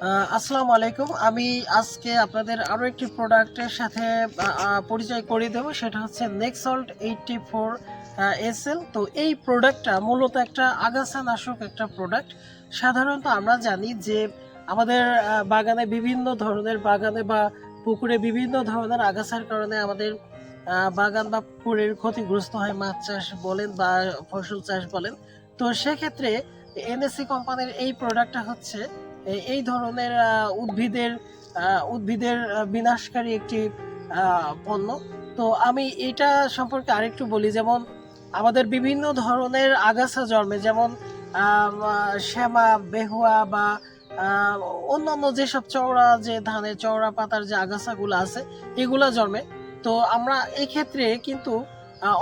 আসসালামু আলাইকুম। আমি আজকে আপনাদের আরও একটি প্রোডাক্টের সাথে পরিচয় করিয়ে দেবো। সেটা হচ্ছে নেক্সল্ট এইটটি ফোর এসএল তো এই প্রোডাক্টটা মূলত একটা আগাছা নাশক একটা প্রোডাক্ট। সাধারণত আমরা জানি যে আমাদের বাগানে বিভিন্ন ধরনের বাগানে বা পুকুরে বিভিন্ন ধরনের আগাছার কারণে আমাদের বাগান বা পুকুরের ক্ষতিগ্রস্ত হয়, মাছ চাষ বলেন বা ফসল চাষ বলেন। তো সেক্ষেত্রে এনএসসি কোম্পানির এই প্রোডাক্টটা হচ্ছে এই ধরনের উদ্ভিদের উদ্ভিদের বিনাশকারী একটি পণ্য। তো আমি এটা সম্পর্কে আরেকটু বলি, যেমন আমাদের বিভিন্ন ধরনের আগাছা জন্মে, যেমন শ্যামা, বেহুয়া বা অন্যান্য যেসব চওড়া যে ধানের, চওড়া পাতার যে আগাছাগুলো আছে, এগুলা জন্মে। তো আমরা এই ক্ষেত্রে কিন্তু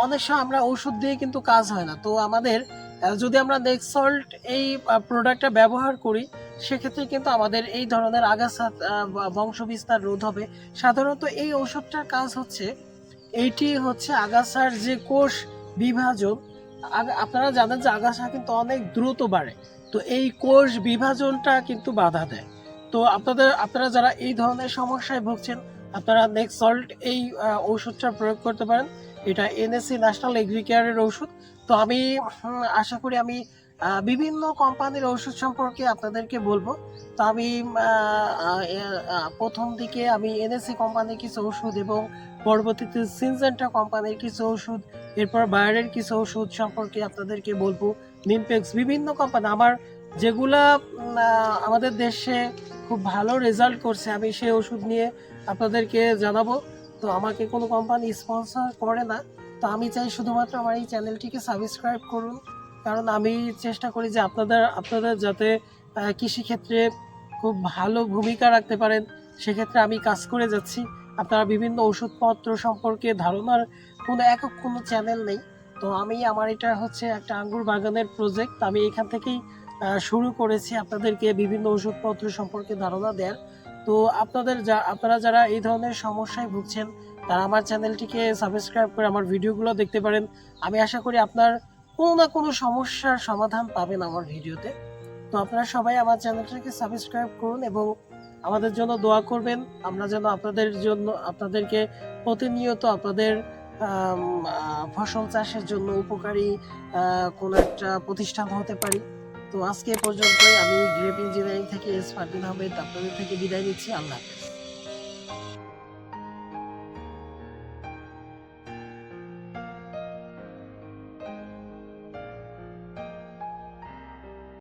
অনেক সময় আমরা ওষুধ দিয়ে কিন্তু কাজ হয় না। তো আমাদের যদি আমরা নেক্সল্ট এই প্রোডাক্টটা ব্যবহার করি সেক্ষেত্রে কিন্তু আমাদের এই ধরনের আগাছা আহ, বা বংশ বিস্তার রোধ হবে। সাধারণত এই ওষুধটার কাজ হচ্ছে এইটি হচ্ছে আগাছার যে কোষ বিভাজন আপনারা জানেন যে আগাছা কিন্তু অনেক দ্রুত বাড়ে। তো এই কোষ বিভাজনটা কিন্তু বাধা দেয়। তো আপনাদের আপনারা যারা এই ধরনের সমস্যায় ভুগছেন আপনারা নেক্সল্ট এই ওষুধটা প্রয়োগ করতে পারেন। এটা এনএসসি ন্যাশনাল এগ্রিকেয়ারের ওষুধ তো আমি আশা করি আমি বিভিন্ন কোম্পানির ওষুধ সম্পর্কে আপনাদেরকে বলব। তো আমি প্রথম দিকে আমি এনএসসি কোম্পানির কিছু ওষুধ এবং পরবর্তীতে সিনজেন্টা কোম্পানির কিছু ওষুধ এরপর বায়ারের কিছু ওষুধ সম্পর্কে আপনাদেরকে বলব। নিমপেক্স বিভিন্ন কোম্পানি, আমার যেগুলা আমাদের দেশে খুব ভালো রেজাল্ট করছে, আমি সেই ওষুধ নিয়ে আপনাদেরকে জানাব। তো আমাকে কোনো কোম্পানি স্পন্সর করে না। তো আমি চাই শুধুমাত্র আমার এই চ্যানেলটিকে সাবস্ক্রাইব করুন। কারণ আমি চেষ্টা করি যে আপনাদের আপনাদের যাতে কৃষিক্ষেত্রে খুব ভালো ভূমিকা রাখতে পারেন। সেক্ষেত্রে আমি কাজ করে যাচ্ছি। আপনারা বিভিন্ন ওষুধপত্র সম্পর্কে ধারণার কোনো একক কোনো চ্যানেল নেই। তো আমি আমার এটা হচ্ছে একটা আঙ্গুর বাগানের প্রজেক্ট আমি এখান থেকেই শুরু করেছি আপনাদেরকে বিভিন্ন ওষুধপত্র সম্পর্কে ধারণা দেওয়ার তো আপনাদের যা, আপনারা যারা এই ধরনের সমস্যায় ভুগছেন, তারা আমার চ্যানেলটিকে সাবস্ক্রাইব করে আমার ভিডিওগুলো দেখতে পারেন। আমি আশা করি আপনার কোনো না কোনো সমস্যার সমাধান পাবেন আমার ভিডিওতে। তো আপনারা সবাই আমার চ্যানেলটাকে সাবস্ক্রাইব করুন এবং আমাদের জন্য দোয়া করবেন। আমরা যেন আপনাদের জন্য, আপনাদেরকে প্রতিনিয়ত আপনাদের ফসল চাষের জন্য উপকারী কোনো একটা প্রতিষ্ঠান হতে পারি। তো আজকে পর্যন্তই। আমি গ্রেপ ইঞ্জিনিয়ারিং থেকে এস ফার্টিন আহমেদ আপনাদের থেকে বিদায় নিচ্ছি। আল্লাহ